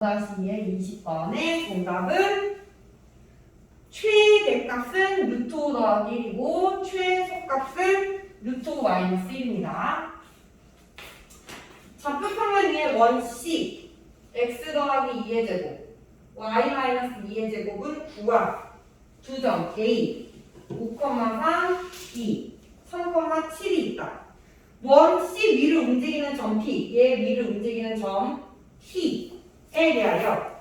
다시의 20번의 정답은 최대 값은 루트 5 더하기 1이고 최소값은 루트 5 마이너스 1입니다. 좌표평면 위에 원C x 더하기 2의 제곱 y 마이너스 2의 제곱은 9와 2점 A 5,3 B 3,7이 있다. 원 C 위를 움직이는 점 P 얘 위를 움직이는 점 T 에 대하여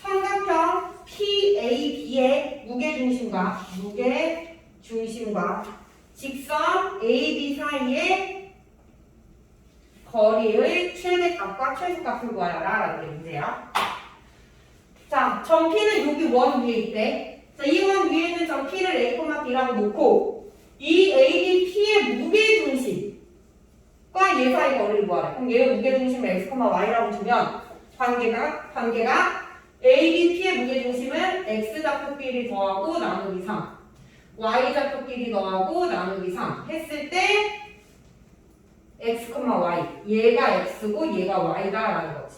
삼각형 PAB의 무게중심과 무게중심과 직선 AB 사이의 거리의 최대값과 최소값을 구하여라 라는 게 문제야. 자, 점 P는 여기 원 위에 있대. 자, 이 원 위에 있는 점 P를 A, B라고 놓고 이 AB, P의 무게중심과 얘 사이 거리를 구하래. 그럼 얘의 무게중심을 X, Y라고 주면 관계가 관계가 A, B, P의 무게중심은 X 좌표끼리 더하고 나누기 3 Y 좌표끼리 더하고 나누기 3 했을 때 X, Y. 얘가 X고 얘가 Y다 라는 거지.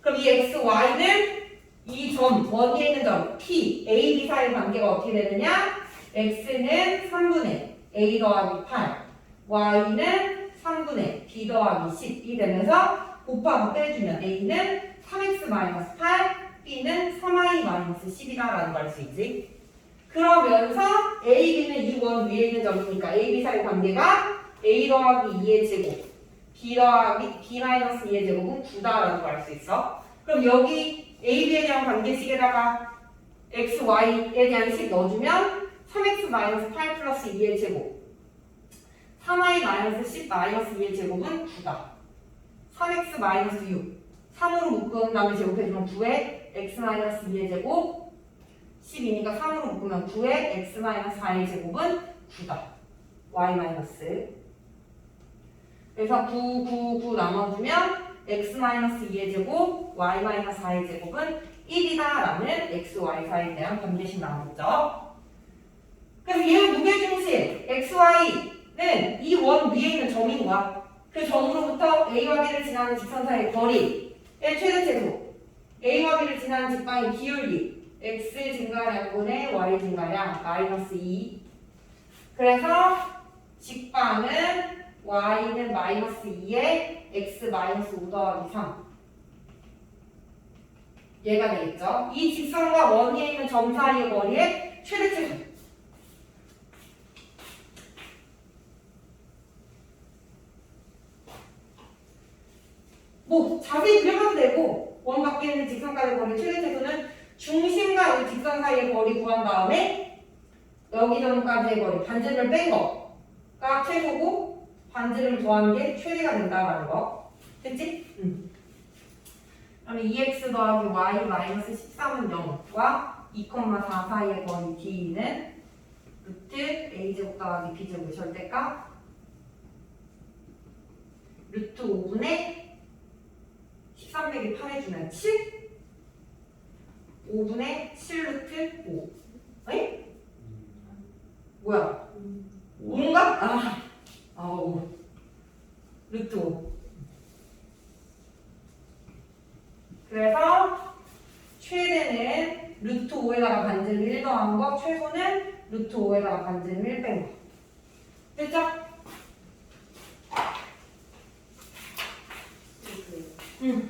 그럼 이 X, Y는 이 점, 원에 있는 점 P, A, B 사이 관계가 어떻게 되느냐? X는 3분의 A 더하기 8 Y는 3분의 B 더하기 10이 되면서 곱하고 빼주면 A는 3x-8, B는 3i-10이다라는 걸알수 있지. 그러면서 A, B는 이 원 위에 있는 점이니까 A, B 사이 관계가 A 더하기 2의 제곱, B 더하기 B-2의 제곱은 9다라는 걸알수 있어. 그럼 여기 A, B에 대한 관계식에다가 X, Y에 대한 식 넣어주면 3x-8 플러스 2의 제곱, 3i-10 마이너스 2의 제곱은 9다. 3x 마이너스 6 3으로 묶은 다음에 제곱해주면 9에 x 마이너스 2의 제곱 12니까 3으로 묶으면 9에 x 마이너스 4의 제곱은 9다. Y 마이너스. 그래서 9, 9, 9 나눠주면 x 마이너스 2의 제곱 y 마이너스 4의 제곱은 1이다 라는 x, y 사이에 대한 관계식 나오겠죠. 그래서 얘의 무게중심 x, y는 이 원 위에 있는 점인 거야 그 점으로부터 A와 B를 지나는 직선 사이의 거리의 최대 최소 A와 B를 지나는 직방의 기울기 X 증가량분의 Y 증가량 마이너스 2 그래서 직방은 Y는 마이너스 2에 X 마이너스 5 더하기 3 얘가 되겠죠? 이 직선과 원 위에 있는 점 사이의 거리의 최대 최소 뭐 자세히 그려봐도 되고 원 밖에 있는 직선까지 거리 최대 최소는 중심과 이 직선 사이의 거리 구한 다음에 여기 전까지의 거리 반지름을 뺀 거가 최소고 반지름 더한 게 최대가 된다라는 거 됐지? 응. 그럼 2x 더하기 y 마이너스 13은 0과 2,4 사이의 거리 d는 루트 a제곱 더하기 b제곱의 절대값 루트 5분의 13 빼기 8 해주면 7 5분의 7 루트 5 에이? 뭐야? 5인가? 아, 아 5. 루트 5 그래서 최대는 루트 5에다가 반지름 1 더한 거 최소는 루트 5에다가 반지름 1 뺀 거. 됐죠? 응.